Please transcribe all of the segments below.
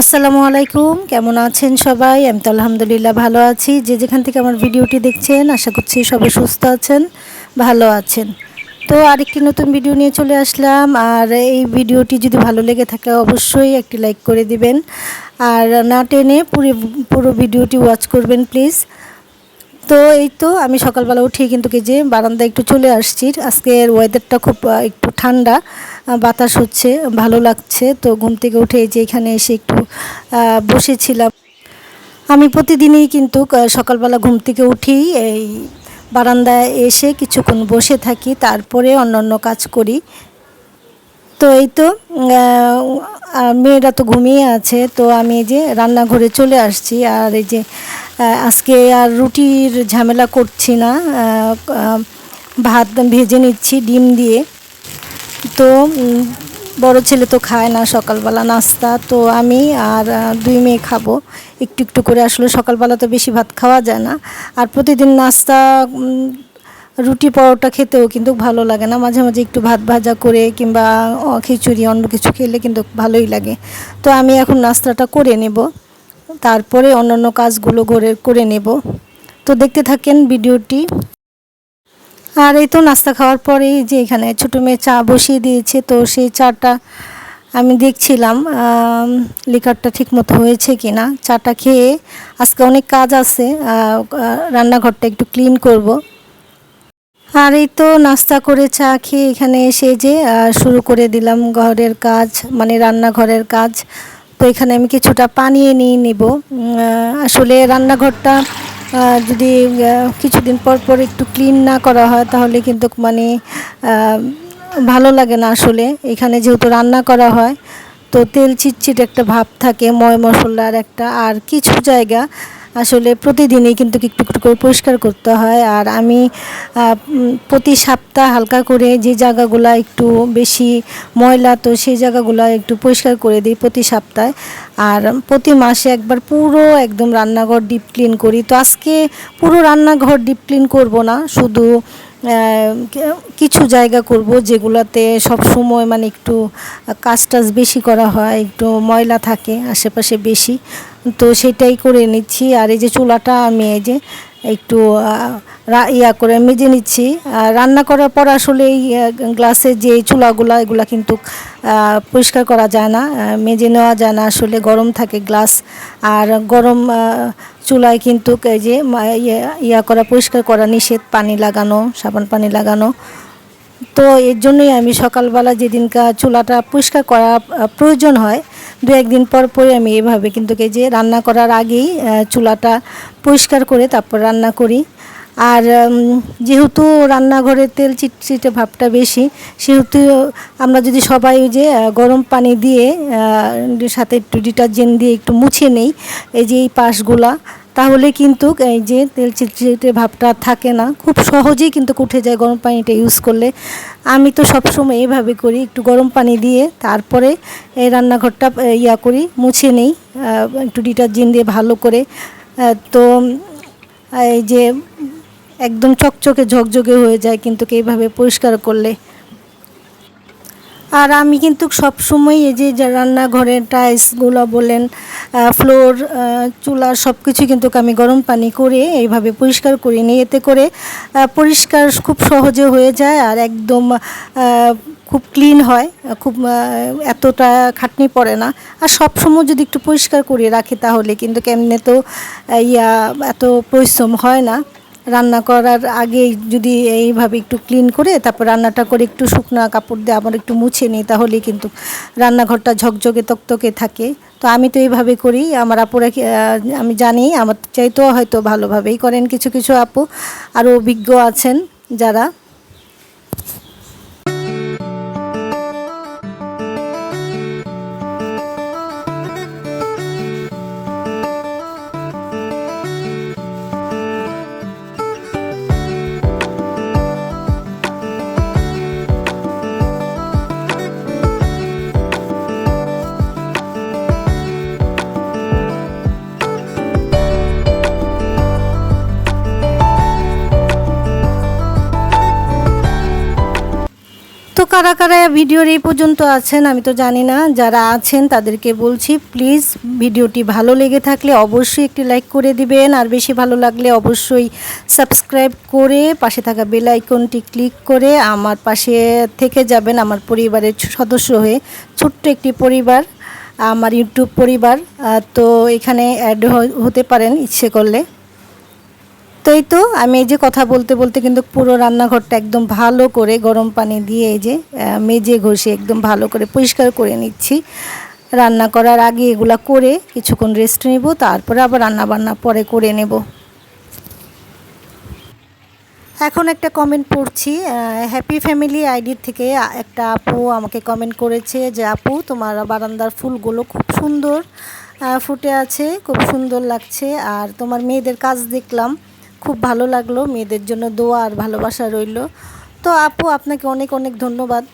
আসসালামু আলাইকুম, কেমন আছেন সবাই? আমি তো আলহামদুলিল্লাহ ভালো আছি। যে যেখান থেকে আমার ভিডিওটি দেখছেন, আশা করছি সবাই সুস্থ আছেন, ভালো আছেন। তো আরেকটি নতুন ভিডিও নিয়ে চলে আসলাম। আর এই ভিডিওটি যদি ভালো লেগে থাকে, অবশ্যই একটি লাইক করে দিবেন। আর না টেনে পুরো পুরো ভিডিওটি ওয়াচ করবেন, প্লিজ। তো এই তো আমি সকালবেলা উঠে কিন্তু কি যে বারান্দায় একটু চলে আসছি। আজকের ওয়েদারটা খুব একটু ঠান্ডা বাতাস হচ্ছে, ভালো লাগছে। তো ঘুম থেকে উঠে যে এখানে এসে একটু বসেছিলাম। আমি প্রতিদিনই কিন্তু সকালবেলা ঘুম থেকে উঠি এই বারান্দায় এসে কিছুক্ষণ বসে থাকি, তারপরে অন্যান্য কাজ করি। তো এই তো মেয়েরা তো ঘুমিয়ে আছে, তো আমি এই যে রান্নাঘরে চলে আসছি, আর এই যে আজকে আর রুটির ঝামেলা করছি না ভাত ভেজে নিচ্ছি, ডিম দিয়ে। তো বড় ছেলে তো খায় না সকালবেলা নাস্তা, তো আমি আর দুই মেয়ে খাব। একটু একটু করে আসলে সকালবেলা তো বেশি ভাত খাওয়া যায় না। আর প্রতিদিন নাস্তা রুটি পরোটা খেতেও কিন্তু ভালো লাগে না। মাঝে মাঝে একটু ভাত ভাজা করে কিংবা খিচুড়ি, অন্য কিছু খেলে কিন্তু ভালোই লাগে। তো আমি এখন নাস্তাটা করে নেব। তারপরে অন্যান্য কাজগুলো ঘরে, করে নেব। তো দেখতে থাকেন ভিডিওটি। আর এই তো নাস্তা খাওয়ার পরেই যে এখানে ছোটো মেয়ে চা বসিয়ে দিয়েছে, তো সেই চাটা আমি দেখছিলাম লিকারটা ঠিক মতো হয়েছে কি না চাটা খেয়ে আজকে অনেক কাজ আছে রান্নাঘরটা একটু ক্লিন করব। আর এই তো নাস্তা করে চা খেয়ে এখানে এসে যে শুরু করে দিলাম ঘরের কাজ মানে রান্নাঘরের কাজ। তো এখানে আমি কিছুটা পানিয়ে নিয়ে নিব। আসলে রান্নাঘরটা যদি কিছুদিন পর পর একটু ক্লিন না করা হয়, তাহলে কিন্তু মানে ভালো লাগে না আসলে। এখানে যেহেতু রান্না করা হয়, তো তেল চিটচিট একটা ভাব থাকে, ময় মশলার একটা, আর কিছু জায়গা আসলে প্রতিদিনই কিন্তু একটু একটু করে পরিষ্কার করতে হয়। আর আমি প্রতি সপ্তাহ হালকা করে যে জায়গাগুলো একটু বেশি ময়লা, তো সেই জায়গাগুলো একটু পরিষ্কার করে দিই প্রতি সপ্তাহে। আর প্রতি মাসে একবার পুরো একদম রান্নাঘর ডিপ ক্লিন করি। তো আজকে পুরো রান্নাঘর ডিপ ক্লিন করব না, শুধু কিছু জায়গা করব যেগুলোতে সব সময় মানে একটু কাজ টাজ বেশি করা হয়, একটু ময়লা থাকে, আশেপাশে বেশি। তো সেটাই করে নিচ্ছি। আর এই যে চুলাটা আমি এই যে একটু ইয়া করে মেজে নিচ্ছি। আর রান্না করার পর আসলে এই আহ, গ্লাসের যে চুলাগুলা এগুলা কিন্তু পরিষ্কার করা যায় না মেজে নেওয়া যায় না। আসলে গরম থাকে গ্লাস। আর গরম চুলায় কিন্তু এই যে ইয়া- ইয়া করা পরিষ্কার করা নিষেধ পানি লাগানো সাবান পানি লাগানো। তো এর জন্যই আমি সকালবেলা যেদিনকা চুলাটা পরিষ্কার করা প্রয়োজন হয়, দু একদিন পর পরে আমি এভাবে কিন্তু যে রান্না করার আগেই চুলাটা পরিষ্কার করে তারপর রান্না করি। আর যেহেতু রান্নাঘরে তেল চিটচিটে ভাবটা বেশি, সেহেতু আমরা যদি সবাই যে গরম পানি দিয়ে সাথে একটু ডিটারজেন্ট দিয়ে একটু মুছে নেই, এই যে এই পাশগুলা তাহলে কিন্তু এই যে তেল চিটচিটে ভাবটা থাকে না, খুব সহজেই কিন্তু উঠে যায় গরম পানিটা ইউজ করলে। আমি তো সবসময় এইভাবে করি, একটু গরম পানি দিয়ে তারপরে এই রান্নাঘরটা ইয়া করি, মুছে নেই একটু ডিটারজেন্ট দিয়ে ভালো করে। তো এই যে একদম চকচকে ঝকঝকে হয়ে যায় কিন্তু এইভাবে পরিষ্কার করলে। আর আমি কিন্তু সব সময় এই যে যে রান্নাঘরের টাইলসগুলো বলেন ফ্লোর চুলা সব কিছু কিন্তু আমি গরম পানি করে এইভাবে পরিষ্কার করি নিই। এতে করে পরিষ্কার খুব সহজে হয়ে যায় আর একদম খুব ক্লিন হয়, খুব এতটা খাটনি পড়ে না। আর সব সময় যদি একটু পরিষ্কার করে রাখি তাহলে কিন্তু কেমনে তো ইয়া, এত পরিশ্রম হয় না। রান্না করার আগে যদি এইভাবে একটু ক্লিন করে তারপর রান্নাটা করে একটু শুকনো কাপড় দিয়ে আবার একটু মুছে নিই, তাহলেই কিন্তু রান্নাঘরটা ঝকঝকে তকতকে থাকে। তো আমি তো এইভাবে করি, আমার আপুরা আমি জানি, আমার চাইতেও হয়তো ভালোভাবেই করেন কিছু কিছু আপু। আরও অভিজ্ঞ আছেন যারা। কারা কারা ভিডিওর এই পর্যন্ত আছেন আমি তো জানি না, যারা আছেন তাদেরকে বলছি প্লিজ ভিডিওটি ভালো লেগে থাকলে অবশ্যই একটি লাইক করে দিবেন, আর বেশি ভালো লাগলে অবশ্যই সাবস্ক্রাইব করে পাশে থাকা বেল আইকনটি ক্লিক করে আমার পাশে থেকে যাবেন, আমার পরিবারের সদস্য হয়ে, ছোট্ট একটি পরিবার, আমার ইউটিউব পরিবার তো এখানে অ্যাড হতে পারেন ইচ্ছে করলে। তো তো, আমি এই যে কথা বলতে বলতে কিন্তু পুরো রান্নাঘরটা একদম ভালো করে গরম পানি দিয়ে এই যে মেজে ঘষে একদম ভালো করে পরিষ্কার করে নিচ্ছি। রান্না করার আগে এগুলা করে কিছুক্ষণ রেস্ট নেব, তারপরে আবার রান্না বান্না পরে করে নেব। এখন একটা কমেন্ট পড়ছি হ্যাপি ফ্যামিলি আইডির থেকে একটা আপু আমাকে কমেন্ট করেছে যে, আপু, তোমার বারান্দার ফুলগুলো খুব সুন্দর ফুটে আছে, খুব সুন্দর লাগছে, আর তোমার মেয়েদের কাজ দেখলাম। খুব ভালো লাগল, মেয়েদের জন্য দোয়া আর ভালোবাসা রইল। তো আপু, আপনাকে অনেক অনেক ধন্যবাদ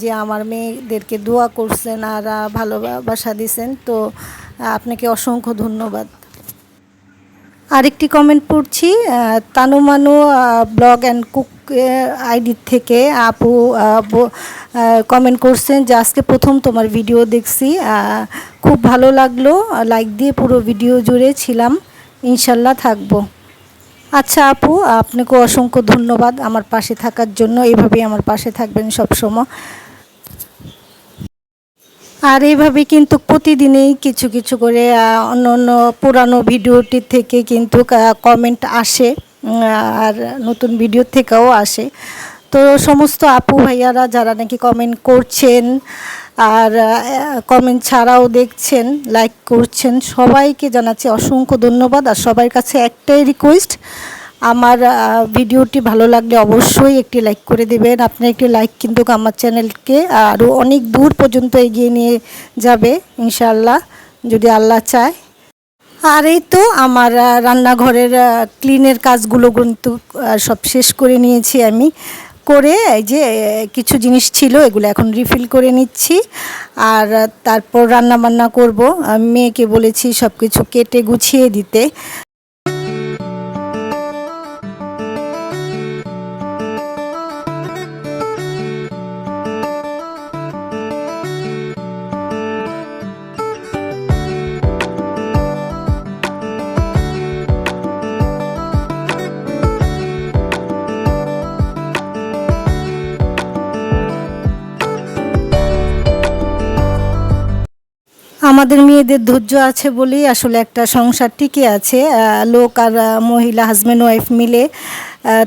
যে আমার মেয়েদেরকে দোয়া করছেন আর ভালোবাসা দিছেন। তো আপনাকে অসংখ্য ধন্যবাদ। আরেকটি কমেন্ট পড়ছি Tanumanu blog and cook ID থেকে আপু কমেন্ট করছেন যে আজকে প্রথম তোমার ভিডিও দেখছি। খুব ভালো লাগল লাইক দিয়ে পুরো ভিডিও জুড়ে ছিলাম। ইনশাল্লাহ থাকব। আচ্ছা আপু আপনাকে অসংখ্য ধন্যবাদ আমার পাশে থাকার জন্য। এইভাবেই আমার পাশে থাকবেন সব সময় আর এইভাবে কিন্তু প্রতিদিনেই কিছু কিছু করে অন্য অন্য পুরানো ভিডিওটি থেকে কিন্তু কমেন্ট আসে আর নতুন ভিডিও থেকেও আসে। তো সমস্ত আপু ভাইয়ারা যারা নাকি কমেন্ট করছেন আর কমেন্ট ছাড়াও দেখছেন লাইক করছেন, সবাইকে জানাচ্ছি অসংখ্য ধন্যবাদ। আর সবার কাছে একটাই রিকোয়েস্ট আমার ভিডিওটি ভালো লাগলে অবশ্যই একটি লাইক করে দেবেন। আপনার একটি লাইক কিন্তু আমার চ্যানেলকে আরও অনেক দূর পর্যন্ত এগিয়ে নিয়ে যাবে, ইনশাআল্লাহ, যদি আল্লাহ চায়। আর এই তো আমার রান্নাঘরের ক্লিনের কাজগুলো কিন্তু সব শেষ করে নিয়েছি আমি। করে এই যে কিছু জিনিস ছিল, এগুলো এখন রিফিল করে নিচ্ছি। আর তারপর রান্না বান্না করব মেয়েকে বলেছি সব কিছু কেটে গুছিয়ে দিতে। আমাদের মেয়েদের ধৈর্য আছে বলেই আসলে একটা সংসার টিকে আছে লোক আর মহিলা হাজব্যান্ড ওয়াইফ মিলে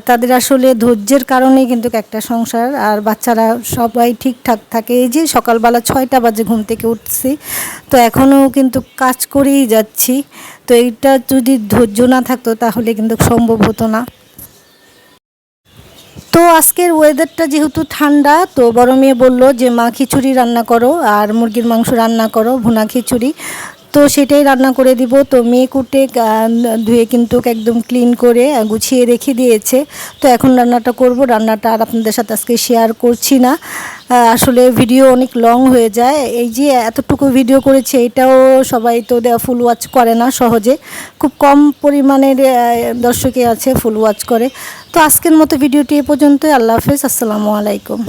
তাদের আসলে ধৈর্যের কারণেই কিন্তু একটা সংসার, আর বাচ্চারা সবাই ঠিকঠাক থাকে। এই যে সকালবেলা ছয়টা বাজে ঘুম থেকে উঠছি, তো এখনও কিন্তু কাজ করেই যাচ্ছি। তো এইটা যদি ধৈর্য না থাকতো তাহলে কিন্তু সম্ভব হতো না। তো আজকের ওয়েদারটা যেহেতু ঠান্ডা, তো বড় মেয়ে বলল যে, মা খিচুড়ি রান্না করো আর মুরগির মাংস রান্না করো, ভুনা খিচুড়ি। তো সেটাই রান্না করে দিব। তো মেয়ে কুটে ধুয়ে কিন্তু একদম ক্লিন করে গুছিয়ে রেখে দিয়েছে। তো এখন রান্নাটা করব। রান্নাটা আর আপনাদের সাথে আজকে শেয়ার করছি না। আসলে ভিডিও অনেক লং হয়ে যায়। এই যে এতটুকু ভিডিও করেছে এটাও সবাই তো ফুল ওয়াচ করে না সহজে। খুব কম পরিমাণের আহ, দর্শকই আছে ফুল ওয়াচ করে। তো আজকের মতো ভিডিওটি এ পর্যন্তই। আল্লাহ হাফেজ। আসসালামু আলাইকুম।